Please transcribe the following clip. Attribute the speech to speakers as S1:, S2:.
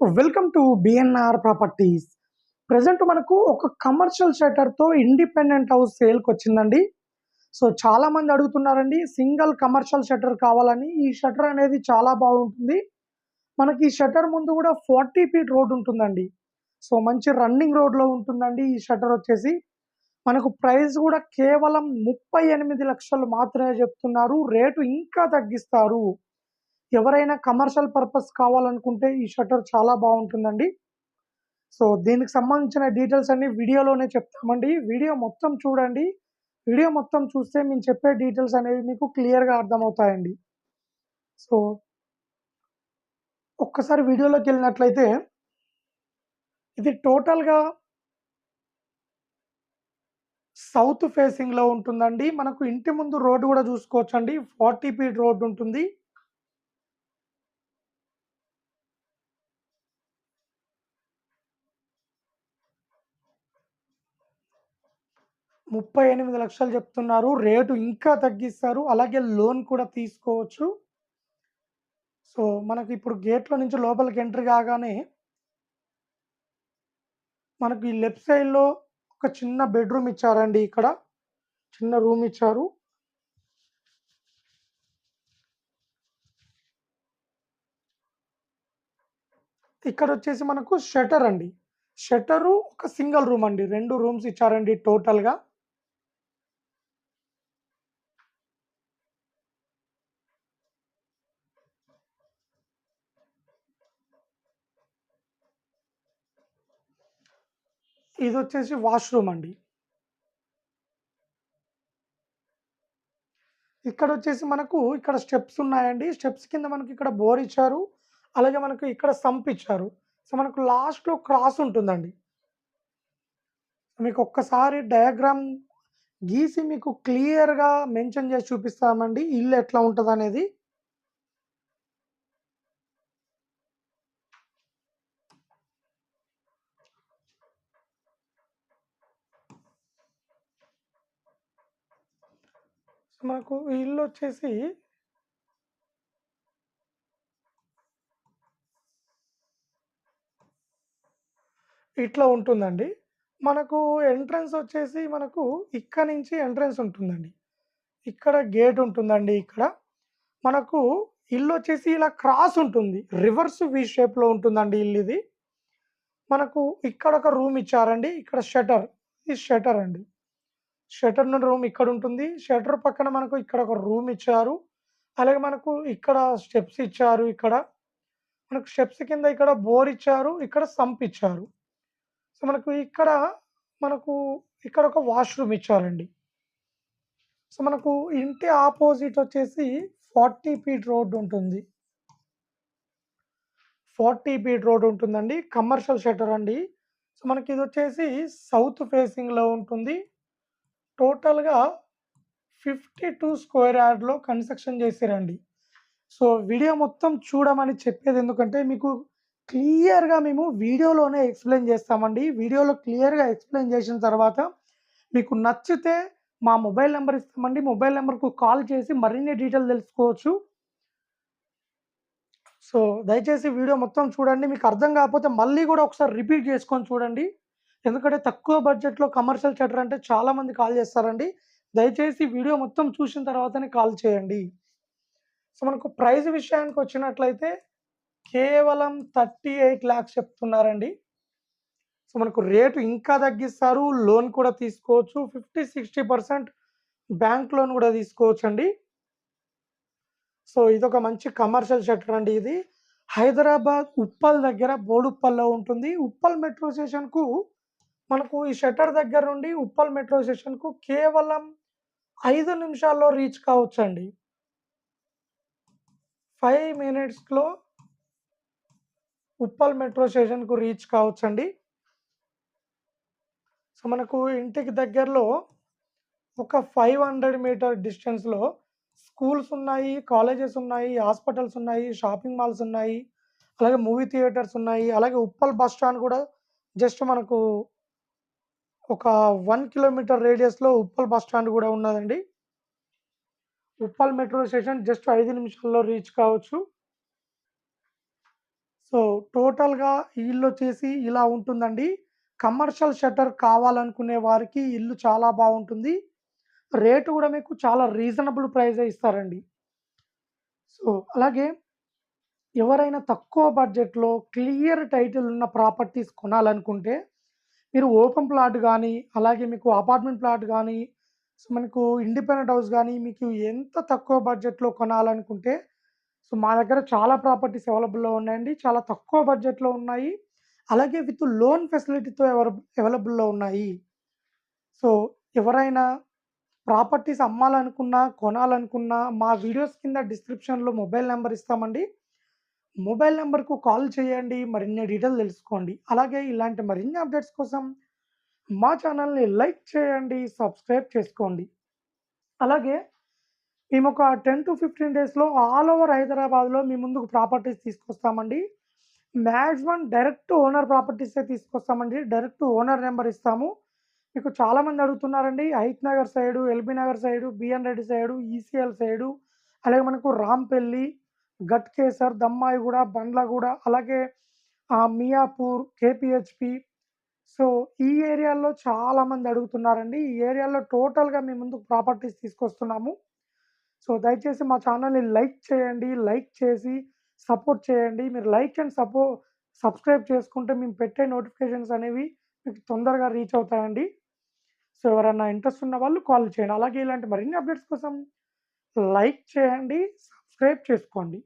S1: Welcome to BNR properties present మనకు ఒక commercial షటర్తో independent house సేల్కి వచ్చిందండి. సో చాలా మంది అడుగుతున్నారండి సింగిల్ కమర్షియల్ షట్టర్ కావాలని. ఈ షట్టర్ అనేది చాలా బాగుంటుంది. మనకి ఈ షట్టర్ ముందు కూడా ఫార్టీ ఫీట్ రోడ్ ఉంటుందండి. సో మంచి రన్నింగ్ రోడ్లో ఉంటుందండి ఈ షట్టర్ వచ్చేసి. మనకు ప్రైస్ కూడా కేవలం ముప్పై ఎనిమిది లక్షలు మాత్రమే చెప్తున్నారు. రేటు ఇంకా తగ్గిస్తారు. ఎవరైనా కమర్షియల్ పర్పస్ కావాలనుకుంటే ఈ షట్టర్ చాలా బాగుంటుందండి. సో దీనికి సంబంధించిన డీటెయిల్స్ అన్ని వీడియోలోనే చెప్తామండి. వీడియో మొత్తం చూడండి. వీడియో మొత్తం చూస్తే మేము చెప్పే డీటెయిల్స్ అనేవి మీకు క్లియర్గా అర్థమవుతాయండి. సో ఒక్కసారి వీడియోలోకి వెళ్ళినట్లయితే ఇది టోటల్గా సౌత్ ఫేసింగ్లో ఉంటుందండి. మనకు ఇంటి ముందు రోడ్డు కూడా చూసుకోవచ్చండి. ఫార్టీ ఫీట్ రోడ్డు ఉంటుంది. ముప్పై ఎనిమిది లక్షలు చెప్తున్నారు. రేటు ఇంకా తగ్గిస్తారు. అలాగే లోన్ కూడా తీసుకోవచ్చు. సో మనకి ఇప్పుడు గేట్లో నుంచి లోపలికి ఎంట్రీ కాగానే మనకు ఈ లెఫ్ట్ సైడ్లో ఒక చిన్న బెడ్రూమ్ ఇచ్చారండి ఇక్కడ. చిన్న రూమ్ ఇచ్చారు. ఇక్కడ వచ్చేసి మనకు షటర్ అండి. షటరు ఒక సింగిల్ రూమ్ అండి. రెండు రూమ్స్ ఇచ్చారండి టోటల్గా. ఇది వచ్చేసి వాష్రూమ్ అండి. ఇక్కడ వచ్చేసి మనకు ఇక్కడ స్టెప్స్ ఉన్నాయండి. స్టెప్స్ కింద మనకి ఇక్కడ బోర్ ఇచ్చారు. అలాగే మనకు ఇక్కడ సంప్ ఇచ్చారు. సో మనకు లాస్ట్లో క్రాస్ ఉంటుందండి. మీకు ఒక్కసారి డయాగ్రామ్ గీసి మీకు క్లియర్గా మెన్షన్ చేసి చూపిస్తామండి. ఇల్లు ఎట్లా ఉంటుంది అనేది సో మనకు ఈ ఇల్లు వచ్చేసి ఇట్లా ఉంటుందండి. మనకు ఎంట్రన్స్ వచ్చేసి మనకు ఇక్కడ నుంచి ఎంట్రన్స్ ఉంటుందండి. ఇక్కడ గేట్ ఉంటుందండి ఇక్కడ. మనకు ఇల్లు వచ్చేసి ఇలా క్రాస్ ఉంటుంది. రివర్స్ వి షేప్లో ఉంటుందండి ఇల్లు ఇది. మనకు ఇక్కడ ఒక రూమ్ ఇచ్చారండి. ఇక్కడ షటర్. ఇది షటర్ అండి. షటర్ నుండి రూమ్ ఇక్కడ ఉంటుంది షటర్ పక్కన మనకు ఇక్కడ ఒక రూమ్ ఇచ్చారు. అలాగే మనకు ఇక్కడ స్టెప్స్ ఇచ్చారు ఇక్కడ. మనకు స్టెప్స్ కింద ఇక్కడ బోర్ ఇచ్చారు ఇక్కడ సంప్ ఇచ్చారు. సో మనకు ఇక్కడ మనకు ఇక్కడ ఒక వాష్రూమ్ ఇచ్చారండి. సో మనకు ఇంటి ఆపోజిట్ వచ్చేసి ఫార్టీ ఫీట్ రోడ్ ఉంటుంది. ఫార్టీ ఫీట్ రోడ్ ఉంటుందండి. కమర్షియల్ షటర్ అండి. సో మనకి ఇది వచ్చేసి సౌత్ ఫేసింగ్లో ఉంటుంది. టోటల్గా ఫిఫ్టీ టూ స్క్వేర్ యార్డ్లో కన్స్ట్రక్షన్ చేసారండి. సో వీడియో మొత్తం చూడమని చెప్పేది ఎందుకంటే మీకు క్లియర్గా మేము వీడియోలోనే ఎక్స్ప్లెయిన్ చేస్తామండి. వీడియోలో క్లియర్గా ఎక్స్ప్లెయిన్ చేసిన తర్వాత మీకు నచ్చితే మా మొబైల్ నెంబర్ ఇస్తామండి. మొబైల్ నెంబర్కు కాల్ చేసి మరిన్ని డీటెయిల్ తెలుసుకోవచ్చు. సో దయచేసి వీడియో మొత్తం చూడండి. మీకు అర్థం కాకపోతే మళ్ళీ కూడా ఒకసారి రిపీట్ చేసుకొని చూడండి. ఎందుకంటే తక్కువ బడ్జెట్లో కమర్షియల్ షటర్ అంటే చాలామంది కాల్ చేస్తారండి. దయచేసి వీడియో మొత్తం చూసిన తర్వాతనే కాల్ చేయండి. సో మనకు ప్రైస్ విషయానికి వచ్చినట్లయితే కేవలం థర్టీ ఎయిట్ ల్యాక్స్ చెప్తున్నారండి. సో మనకు రేటు ఇంకా తగ్గిస్తారు. లోన్ కూడా తీసుకోవచ్చు. Fifty sixty percent bank loan కూడా తీసుకోవచ్చు అండి సో ఇదొక మంచి కమర్షియల్ షట్టర్ అండి ఇది. హైదరాబాద్ ఉప్పల్ దగ్గర బోడుప్పల్లో ఉంటుంది. ఉప్పల్ మెట్రో స్టేషన్కు మనకు ఈ షట్టర్ దగ్గర నుండి ఉప్పల్ మెట్రో స్టేషన్కు కేవలం ఐదు నిమిషాల్లో రీచ్ కావచ్చండి. ఫైవ్ మినిట్స్లో ఉప్పల్ మెట్రో స్టేషన్కు రీచ్ కావచ్చండి. సో మనకు ఇంటికి దగ్గరలో ఒక ఫైవ్ హండ్రెడ్ మీటర్ డిస్టెన్స్లో స్కూల్స్ ఉన్నాయి కాలేజెస్ ఉన్నాయి హాస్పిటల్స్ ఉన్నాయి షాపింగ్ మాల్స్ ఉన్నాయి అలాగే మూవీ థియేటర్స్ ఉన్నాయి అలాగే ఉప్పల్ బస్ స్టాండ్ కూడా జస్ట్ మనకు ఒక వన్ కిలోమీటర్ రేడియస్లో ఉప్పల్ బస్ స్టాండ్ కూడా ఉన్నదండి ఉప్పల్ మెట్రో స్టేషన్ జస్ట్ ఐదు నిమిషాల్లో రీచ్ కావచ్చు సో, టోటల్‌గా ఇల్లు వచ్చేసి ఇలా ఉంటుందండి. కమర్షియల్ షట్టర్ కావాలనుకునే వారికి ఇల్లు చాలా బాగుంటుంది రేటు కూడా మీకు చాలా రీజనబుల్ ప్రైజే ఇస్తారండి. సో, అలాగే ఎవరైనా తక్కువ బడ్జెట్‌లో క్లియర్ టైటిల్ ఉన్న ప్రాపర్టీస్ కొనాలనుకుంటే, మీరు ఓపెన్ ప్లాట్ కానీ అలాగే మీకు అపార్ట్మెంట్ ప్లాట్ కానీ సో, మనకు ఇండిపెండెంట్ హౌస్ కానీ మీకు ఎంత తక్కువ బడ్జెట్‌లో కొనాలనుకుంటే, సో, మా దగ్గర చాలా ప్రాపర్టీస్ అవైలబుల్‌లో ఉన్నాయండి. చాలా తక్కువ బడ్జెట్‌లో ఉన్నాయి. అలాగే విత్ లోన్ ఫెసిలిటీతో అవైలబుల్‌లో ఉన్నాయి. సో, ఎవరైనా ప్రాపర్టీస్ అమ్మాలనుకున్నా, కొనాలనుకున్నా మా వీడియోస్ కింద డిస్క్రిప్షన్‌లో మొబైల్ నెంబర్ ఇస్తామండి. మొబైల్ నెంబర్కు కాల్ చేయండి. మరిన్ని డీటెయిల్ తెలుసుకోండి. అలాగే ఇలాంటి మరిన్ని అప్డేట్స్ కోసం మా ఛానల్‌ని లైక్ చేయండి. సబ్స్క్రైబ్ చేసుకోండి. అలాగే మేము ఒక టెన్ టు ఫిఫ్టీన్ డేస్‌లో ఆల్ ఓవర్ హైదరాబాద్‌లో మీ ముందుకు ప్రాపర్టీస్ తీసుకొస్తామండి. మ్యాక్సిమం డైరెక్ట్ ఓనర్ ప్రాపర్టీసే తీసుకొస్తామండి. డైరెక్ట్ ఓనర్ నెంబర్ ఇస్తాము. మీకు చాలామంది అడుగుతున్నారండి. Hayath Nagar side, LB Nagar side, BN Reddy side, ECL side, అలాగే మనకు రాంపల్లి, గట్కేసర్, దమ్మాయిగూడ, బండ్లగూడ, అలాగే మియాపూర్, కేపిహెచ్పి సో, ఈ ఏరియాల్లో చాలామంది అడుగుతున్నారండి. ఈ ఏరియాలో టోటల్‌గా మీ ముందు ప్రాపర్టీస్ తీసుకొస్తున్నాము. సో, దయచేసి మా ఛానల్‌ని లైక్ చేయండి. లైక్ చేసి సపోర్ట్ చేయండి. మీరు లైక్ అండ్ సపో సబ్స్క్రైబ్ చేసుకుంటే మేము పెట్టే నోటిఫికేషన్స్ అనేవి మీకు తొందరగా రీచ్ అవుతాయండి. సో, ఎవరైనా ఇంట్రెస్ట్ ఉన్న వాళ్ళు కాల్ చేయండి. అలాగే ఇలాంటి మరిన్ని అప్డేట్స్ కోసం లైక్ చేయండి. సబ్స్క్రైబ్ చేసుకోండి.